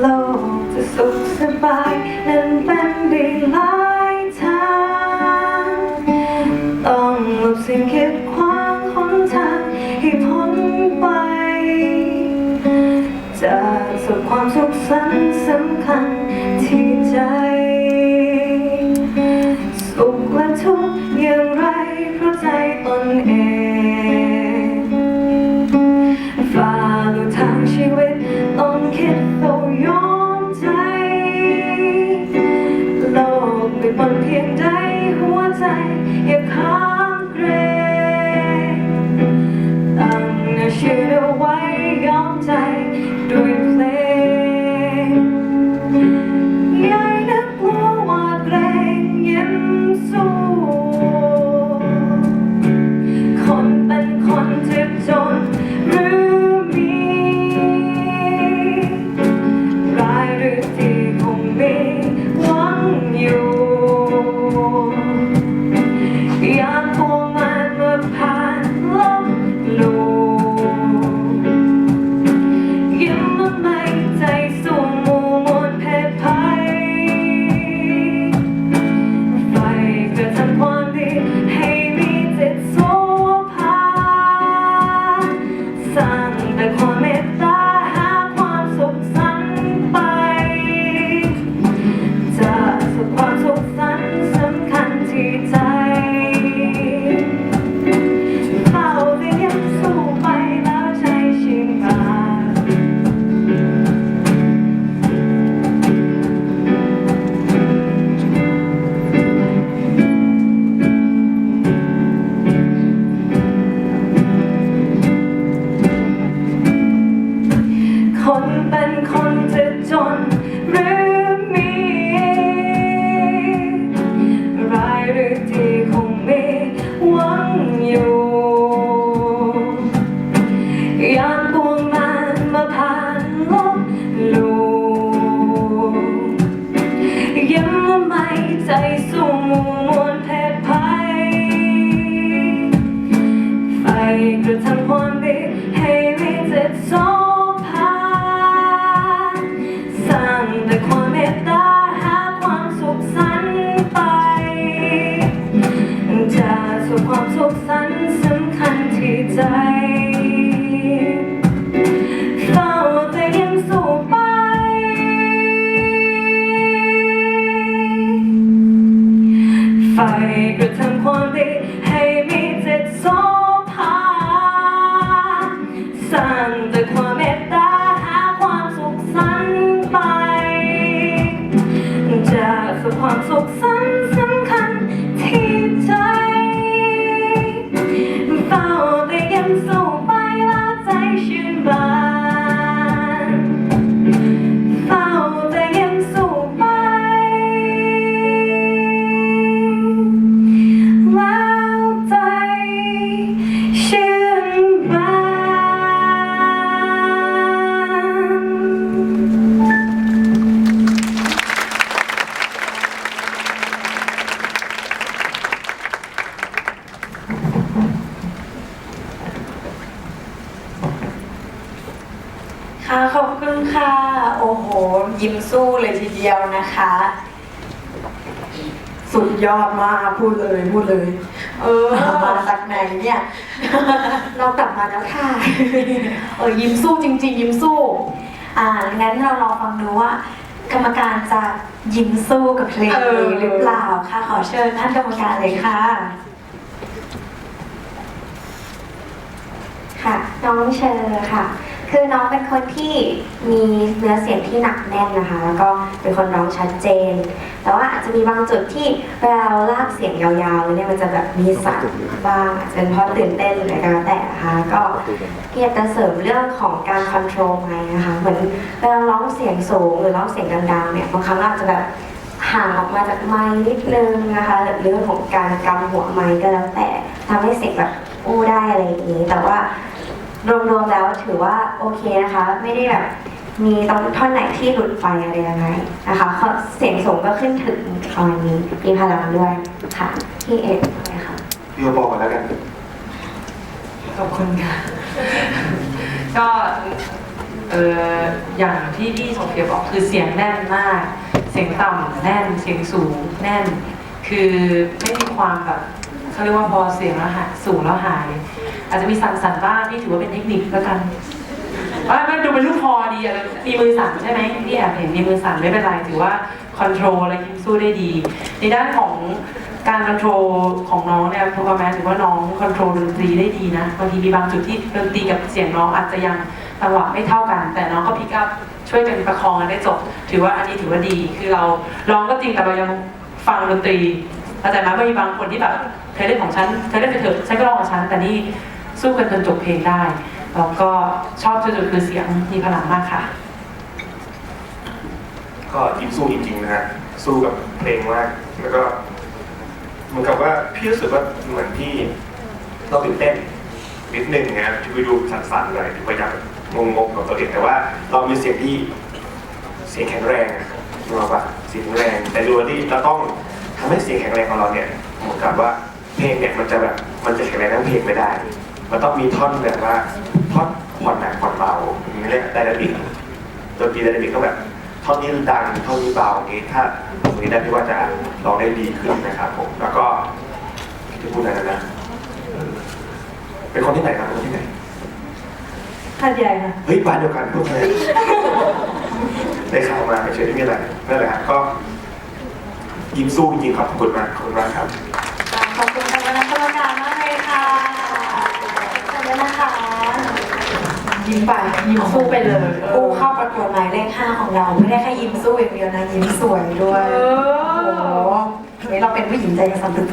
โลกจะสุขสบายนั้นเป็นได้หลายทางต้องหลบสิ่งคิด สุขและทุกอย่างไรเพราะใจตนเองฝ่าลุทางชีวิตต้องคิดต้องยอมใจ โลกไม่ปนเพียงใดหัวใจอย่าขา นเป็นคนจะจน อบคุณค่ะ โอ้โห ยิ้มสู้เลยทีเดียวนะคะ สุดยอดมากพูดเลยพูดเลย เออ มาจากไหนเนี่ย เรากลับมาแล้วค่ะ เออ ยิ้มสู้จริง ๆ ยิ้มสู้ อ่า งั้นเราลองฟังดูว่า กรรมการจะยิ้มสู้กับเพลงเออนี้หรือเปล่าค่ะ ขอเชิญท่านกรรมการเลยค่ะ ค่ะ น้องเชอร์ค่ะ คือน้องเป็นคนที่มีเนื้อเสียงที่หนักแน่นนะคะ แล้วก็เป็นคนร้องชัดเจน แต่ว่าอาจจะมีบางจุดที่เวลาเราลากเสียงยาวๆเนี่ยมันจะแบบมีสั่นบ้างอาจจะเป็นเพราะตื่นเต้นหรืออะไรก็แล้วแต่นะคะก็อยากจะเสริมเรื่องของการคอนโทรลไมค์นะคะเหมือนเวลาร้องเสียงสูงหรือร้องเสียงดังๆเนี่ยบางครั้งอาจจะแบบห่างออกมาจากไมค์นิดนึงนะคะหรือเรื่องของการกำหัวไมค์ก็แล้วแต่ทำให้เสียงแบบอู้ได้อะไรอย่างนี้ แต่ว่า รวมๆแล้วถือว่าโอเคนะคะ ไม่ได้แบบมีตรงท่อนไหนที่หลุดไปอะไรยังไงนะคะขอเสียงสูงก็ขึ้นถึงประมาณนี้มีพลังด้วยค่ะที่เอ็ดนะคะพี่โอบอกมาแล้วกันขอบคุณค่ะก็เอออย่างที่พี่โซเฟียบอกคือเสียงแน่นมาก เสียงต่ำแน่นเสียงสูงแน่น คือไม่มีความแบบ เขาเรียกว่าพอเสียงแล้วหายสูงแล้วหาย อาจจะมีสั่นๆบ้างนี่ถือว่าเป็นเทคนิคแล้วกันว่ามันดูเป็นลูกคอดีอะไรมีมือสั่นใช่ไหมพี่แอบเห็นมีมือสั่นไม่เป็นไรถือว่าคอนโทรลและยิ้มสู้ได้ดี ในด้านของการคอนโทรลของน้องเนี่ยพวกแม้ถือว่าน้องคอนโทรลดนตรีได้ดีนะบางทีมีบางจุดที่ดนตรีกับเสียงน้องอาจจะยังจังหวะไม่เท่ากัน แต่น้องก็พิกอัพช่วยกันประคองกันได้จบ ถือว่าอันนี้ถือว่าดี คือเราร้องก็จริงแต่เรายังฟังดนตรีเข้าใจไหมามีบางคนที่แบบ ธอเล่นของฉันเธอเล่นไปเถอะฉันก็ร้องของฉันแต่นี่สู้กันจนจบเพลงได้แล้วก็ชอบจุดๆคือเสียงมีพลังมากค่ะ ก็ยิ้มสู้จริงๆนะฮะสู้กับเพลงมากแล้วก็เหมือนกับว่าพี่รู้สึกว่าเหมือนที่เราตื่นเต้นนิดนึงนะที่ไปดูสั่นๆเลยพยายามงงๆกับตัวเองแต่ว่าเรามีเสียงที่เสียงแข็งแรงอะรู้ป่ะเสียงแรง แต่ดูที่เราต้องทำให้เสียงแข็งแรงของเราเนี่ยเหมือนกับว่า เพลงเนี่ยมันจะแบบมันจะแข็งแรงทั้งเพลงไม่ได้ มันต้องมีท่อนแบบว่าท่อนผ่อนหนักผ่อนเบาอย่างนี้เรียกไดนามิกดนตรีไดนามิกก็แบบเท่านี้ดังเท่านี้เบาอย่างนี้ถ้าตรงนี้ได้พี่ว่าจะลองได้ดีขึ้นนะครับผมแล้วก็จะพูดอะไรนะเออเป็นคนที่ไหนครับเป็นคนที่ไหนขัดใหญ่ค่ะเฮ้ยบ้านเดียวกันพวกเลยได้ข่าวมาเฉยๆไม่มีอะไรนั่นแหละครับก็ยิ้มสู้จริงๆครับขอบคุณมากขอบคุณมากครับ ยิ้มไปยิ้มสู้ไปเลยผู้เข้าประกวดหมายเลขห้าของเรา ไม่ได้แค่ยิ้มสู้อย่างเดียวนะยิ้มสวยด้วยเอโอ้โหอเฮ้ยเราเป็นผู้หญิงใจกระสันตึก